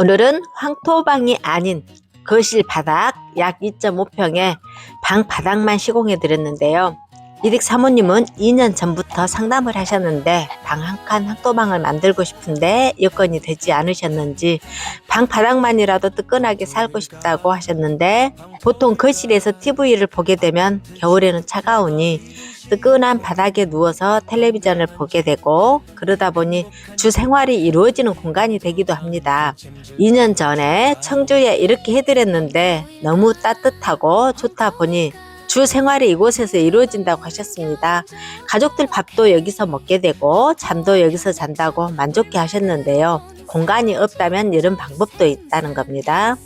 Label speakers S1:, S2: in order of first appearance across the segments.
S1: 오늘은 황토방이 아닌 거실 바닥 약 2.5평에 방 바닥만 시공해 드렸는데요. 이득 사모님은 2년 전부터 상담을 하셨는데 방 한 칸 황토방을 만들고 싶은데 여건이 되지 않으셨는지 방 바닥만이라도 뜨끈하게 살고 싶다고 하셨는데 보통 거실에서 TV를 보게 되면 겨울에는 차가우니 뜨끈한 바닥에 누워서 텔레비전을 보게 되고 그러다 보니 주 생활이 이루어지는 공간이 되기도 합니다. 2년 전에 청주에 이렇게 해드렸는데 너무 따뜻하고 좋다 보니 주 생활이 이곳에서 이루어진다고 하셨습니다. 가족들 밥도 여기서 먹게 되고 잠도 여기서 잔다고 만족해 하셨는데요. 공간이 없다면 이런 방법도 있다는 겁니다.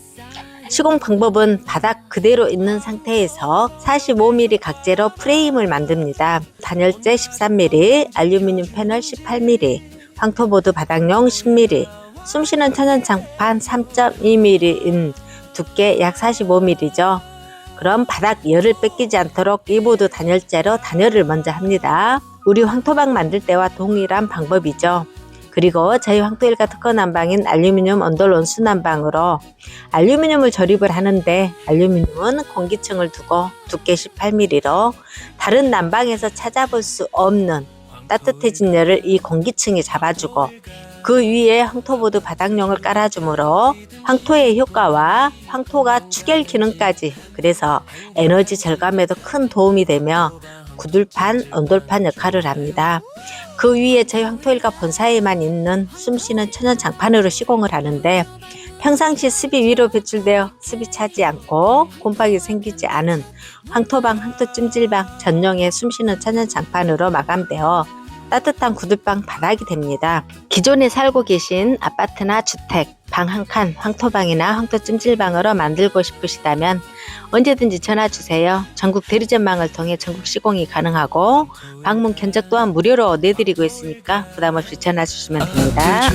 S1: 시공 방법은 바닥 그대로 있는 상태에서 45mm 각재로 프레임을 만듭니다. 단열재 13mm, 알루미늄 패널 18mm, 황토보드 바닥용 10mm, 숨쉬는 천연장판 3.2mm인 두께 약 45mm죠. 그럼 바닥 열을 뺏기지 않도록 이보드 단열재로 단열을 먼저 합니다. 우리 황토방 만들 때와 동일한 방법이죠. 그리고 저희 황토일가 특허 난방인 알루미늄 온돌 온수 난방으로 알루미늄을 조립을 하는데 알루미늄은 공기층을 두고 두께 18mm로 다른 난방에서 찾아볼 수 없는 따뜻해진 열을 이 공기층이 잡아주고 그 위에 황토보드 바닥용을 깔아주므로 황토의 효과와 황토가 추결 기능까지 그래서 에너지 절감에도 큰 도움이 되며 구들판, 온돌판 역할을 합니다. 그 위에 저희 황토일가 본사에만 있는 숨쉬는 천연 장판으로 시공을 하는데 평상시 습이 위로 배출되어 습이 차지 않고 곰팡이 생기지 않은 황토방, 황토찜질방 전용의 숨쉬는 천연 장판으로 마감되어 따뜻한 구들방 바닥이 됩니다. 기존에 살고 계신 아파트나 주택, 방 한 칸, 황토방이나 황토 찜질방으로 만들고 싶으시다면 언제든지 전화 주세요. 전국 대리점망을 통해 전국 시공이 가능하고 방문 견적 또한 무료로 내드리고 있으니까 부담 없이 전화 주시면 됩니다.